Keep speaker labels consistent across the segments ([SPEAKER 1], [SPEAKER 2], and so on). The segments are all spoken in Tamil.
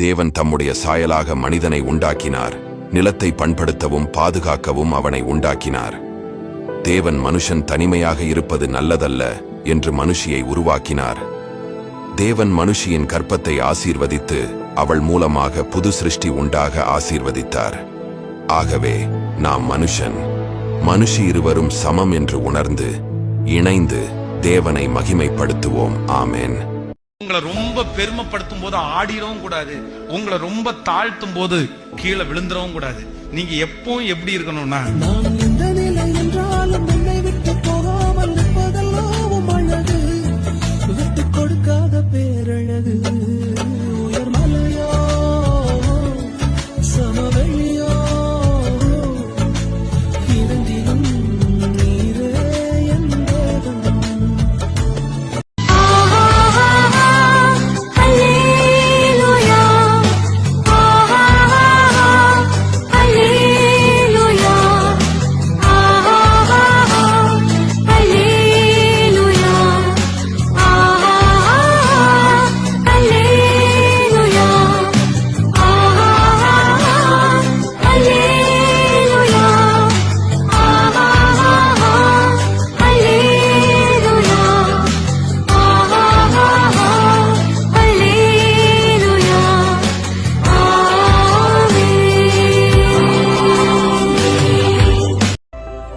[SPEAKER 1] தேவன் தம்முடைய சாயலாக மனிதனை உண்டாக்கினார். நிலத்தை பண்படுத்தவும் பாதுகாக்கவும் அவனை உண்டாக்கினார். தேவன் மனுஷன் தனிமையாக இருப்பது நல்லதல்ல என்று மனுஷியை உருவாக்கினார். தேவன் மனுஷியின் கற்பத்தை ஆசீர்வதித்து அவள் மூலமாக புது சிருஷ்டி உண்டாக ஆசீர்வதித்தார். ஆகவே நாம் மனுஷன் மனுஷி இருவரும் சமம் என்று உணர்ந்து இணைந்து தேவனை மகிமைப்படுத்துவோம். ஆமேன்.
[SPEAKER 2] உங்களை ரொம்ப பெருமைப்படுத்தும் போது ஆடிடவும் கூடாது. உங்களை ரொம்ப தாழ்த்தும் போது கீழே விழுந்துடவும் கூடாது. நீங்க எப்பவும் எப்படி இருக்கணும்னா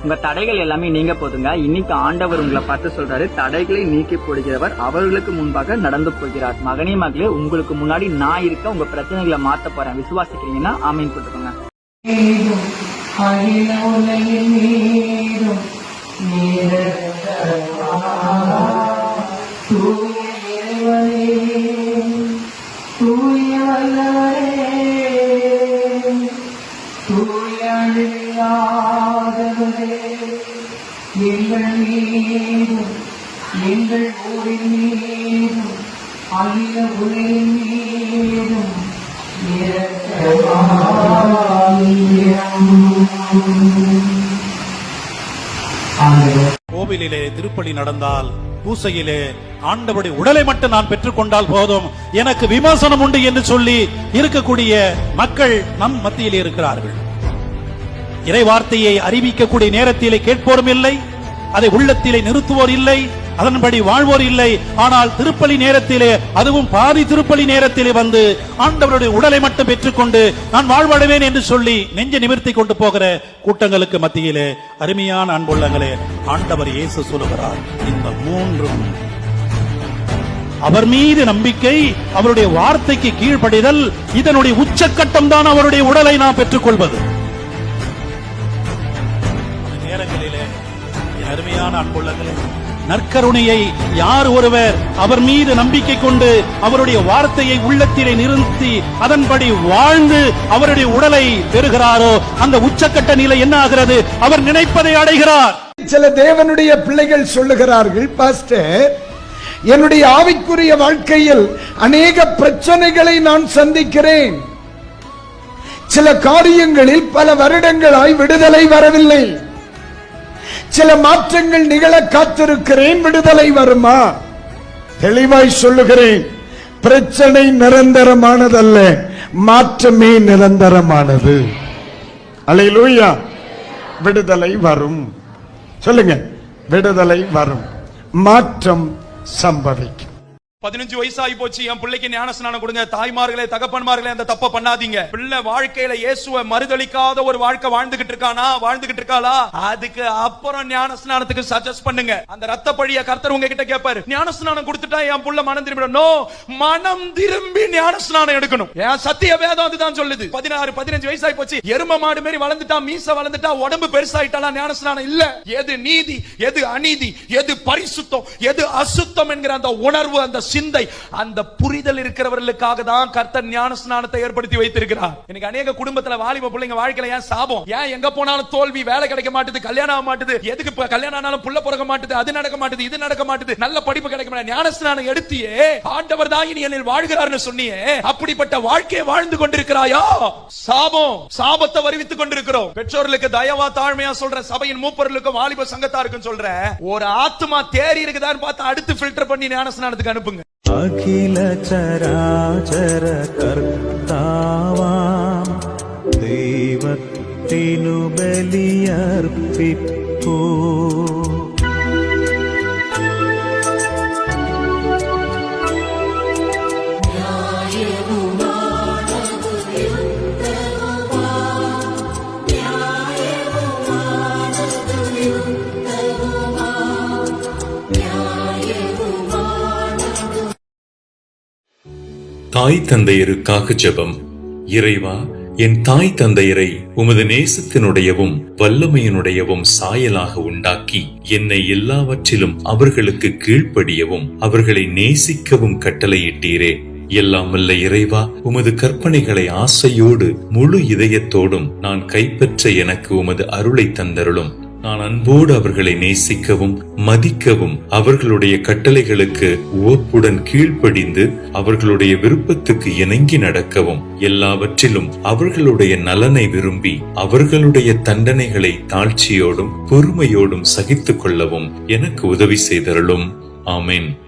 [SPEAKER 3] உங்க தடைகள் எல்லாமே நீங்க போதுங்க இன்னைக்கு ஆண்டவர் உங்களை பார்த்து சொல்றாரு தடைகளை நீக்கி போடுகிறவர் அவர்களுக்கு முன்பாக நடந்து போகிறார். மகனே மகளே உங்களுக்கு முன்னாடி நான் இருக்க உங்க பிரச்சனைகளை மாத்த போறேன். விசுவாசிக்கிறீங்கன்னா ஆமீன் போட்டுக்கோங்க.
[SPEAKER 4] எங்கள் மீதும் எங்கள் ஊரின் மீதும் அகில உலகின் மீதும்
[SPEAKER 5] கோவிலிலே திருப்பலி நடந்தால் பூசையிலே ஆண்டபடி உடலை மட்டும் நான் பெற்றுக்கொண்டால் போதும். எனக்கு விமர்சனம் உண்டு என்று சொல்லி இருக்கக்கூடிய மக்கள் நம் மத்தியில் இருக்கிறார்கள். இறை வார்த்தையை அறிவிக்கக்கூடிய நேரத்திலே கேட்போரும் இல்லை. அதை உள்ளத்திலே நிறுத்துவோர் இல்லை அதன்படி வாழ்வோர் இல்லை. ஆனால் திருப்பலி நேரத்திலே அதுவும் பாதி திருப்பலி நேரத்திலே வந்து ஆண்டவருடைய உடலை மட்டும் பெற்றுக்கொண்டு நான் வாழ்வடைவேன் என்று சொல்லி நெஞ்ச நிமிர்த்தி கொண்டு போகிற கூட்டங்களுக்கு மத்தியிலே அருமையான அன்புள்ளங்களே ஆண்டவர் இயேசு சொல்லுகிறார் இந்த மூன்றும் அவர் மீது நம்பிக்கை அவருடைய வார்த்தைக்கு கீழ்ப்படிதல் இதனுடைய உச்சக்கட்டம் தான் அவருடைய உடலை நாம் பெற்றுக்கொள்வது. அந்த நேரங்களிலே அருமையான அன்புள்ளங்களே நற்கருணையை யார் ஒருவர் அவர் மீது நம்பிக்கை கொண்டு அவருடைய வார்த்தையை உள்ளத்திலே நிறுத்தி அதன்படி வாழ்ந்து அவருடைய உடலை பெறுகிறாரோ அந்த உச்சக்கட்ட நிலை என்ன ஆகிறது? அவர் நினைப்பதை அடைகிறார்.
[SPEAKER 6] சில தேவனுடைய பிள்ளைகள் சொல்லுகிறார்கள் பாஸ்டர் என்னுடைய ஆவிக்குரிய வாழ்க்கையில் அநேக பிரச்சனைகளை நான் சந்திக்கிறேன். சில காரியங்களில் பல வருடங்களாய் விடுதலை வரவில்லை. சில மாற்றங்கள் நிகழ காத்திருக்கிறேன் விடுதலை வருமா? தெளிவாய் சொல்லுகிறேன் பிரச்சனை நிரந்தரமானதல்ல மாற்றமே நிரந்தரமானது. அலையிலூயா. விடுதலை வரும். சொல்லுங்க விடுதலை வரும். மாற்றம் சம்பவிக்கும்.
[SPEAKER 2] பதினஞ்சு வயசாகி போச்சு. என் பிள்ளைக்கு ஞானஸ்நானம் கொடுங்க. தாய்மார்களே தகப்பன்மார்களே அந்த தப்ப பண்ணாதீங்க. பிள்ளை வாழ்க்கையில இயேசுவை மறுதளிக்காத ஒரு வாழ்க்கை வாழ்ந்துகிட்டு இருக்கானா? வாழ்ந்துகிட்டு இருக்காளா? அதுக்கு அப்புறம் ஞானஸ்நானத்துக்கு சஜஸ்ட் பண்ணுங்க. அந்த ரத்த பழிய கர்த்தர் உங்ககிட்ட கேட்பாரு ஞானஸ்நானம் கொடுத்துட்டா என் புள்ள மனம் திரும்பிடும். நோ மனம் திரும்பி ஞானஸ்நானம் எடுக்கணும். என் சத்திய வேதம் அதுதான் சொல்லுது. பதினாறு பதினஞ்சு வயசாகி போச்சு. எரும மாடு மாதிரி வளர்ந்துட்டா மீச வளர்ந்துட்டா உடம்பு பெருசாயிட்டாலாம் ஞானஸ்நானம் இல்ல. எது நீதி எது அநீதி எது பரிசுத்தம் எது அசுத்தம் என்கிற அந்த உணர்வு அந்த சிந்தை. அந்த புரிதல் இருக்கிறவர்களுக்காக தான் கர்த்தர் ஞான ஸ்நானத்தை ஏற்படுத்தி வைத்திருக்கிறார். எனக்கு அநேக குடும்பத்துல வாலிப பிள்ளைங்க வாழ்க்கையில ஏன் சாபம்? ஏன் எங்க போனாலும் தோல்வி வேலை கிடைக்க மாட்டுது கல்யாணம் ஆக மாட்டேது எதுக்கு கல்யாணம் ஆனாலும் புள்ள பிறக்க மாட்டுது அது நடக்க மாட்டுது இது நடக்க மாட்டுது நல்ல படிப்பு கிடைக்க மாட்டேது ஞான ஸ்நானம் எடுத்தியே ஆண்டவர் தான் இனி என்னில் வாழ்கிறார்னு சொன்னியே அப்படிப்பட்ட வாழ்க்கையை வாழ்ந்து கொண்டிருக்கிறாயா? சாபம் சாபத்தை வருவித்துக் கொண்டிருக்கிறோம். பெற்றோர்களுக்கு தயவா தாழ்மையா சொல்ற சபையின் மூப்பர்களுக்கும் வாலிப சங்கத்தாருக்கும் சொல்ற ஒரு ஆத்மா தேறி இருக்குதான்னு பார்த்து அடுத்து ஃபில்டர் பண்ணி ஞான ஸ்நானத்துக்கு அனுப்புங்க.
[SPEAKER 7] അഖില ചരാചര കർത്താവാം ദൈവത്തിനു ബലിയർപ്പിപ്പൂ.
[SPEAKER 8] தாய் தந்தையருக்காக ஜெபம். இறைவா என் தாய் தந்தையரை உமது நேசத்தினுடையவும் வல்லமையினுடையவும் சாயலாக உண்டாக்கி என்னை எல்லாவற்றிலும் அவர்களுக்கு கீழ்ப்படியவும் அவர்களை நேசிக்கவும் கட்டளையிட்டீரே. எல்லாம் இறைவா உமது கற்பனைகளை ஆசையோடு முழு இதயத்தோடும் நான் கைப்பற்ற எனக்கு உமது அருளை தந்தருளும். நான் அன்போடு அவர்களை நேசிக்கவும் மதிக்கவும் அவர்களுடைய கட்டளைகளுக்கு உவப்புடன் கீழ்ப்படிந்து அவர்களுடைய விருப்பத்துக்கு இணங்கி நடக்கவும். எல்லாவற்றிலும் அவர்களுடைய நலனை விரும்பி அவர்களுடைய தண்டனைகளை தாழ்ச்சியோடும் பொறுமையோடும் சகித்துக் கொள்ளவும் எனக்கு உதவி செய்தருளும். ஆமேன்.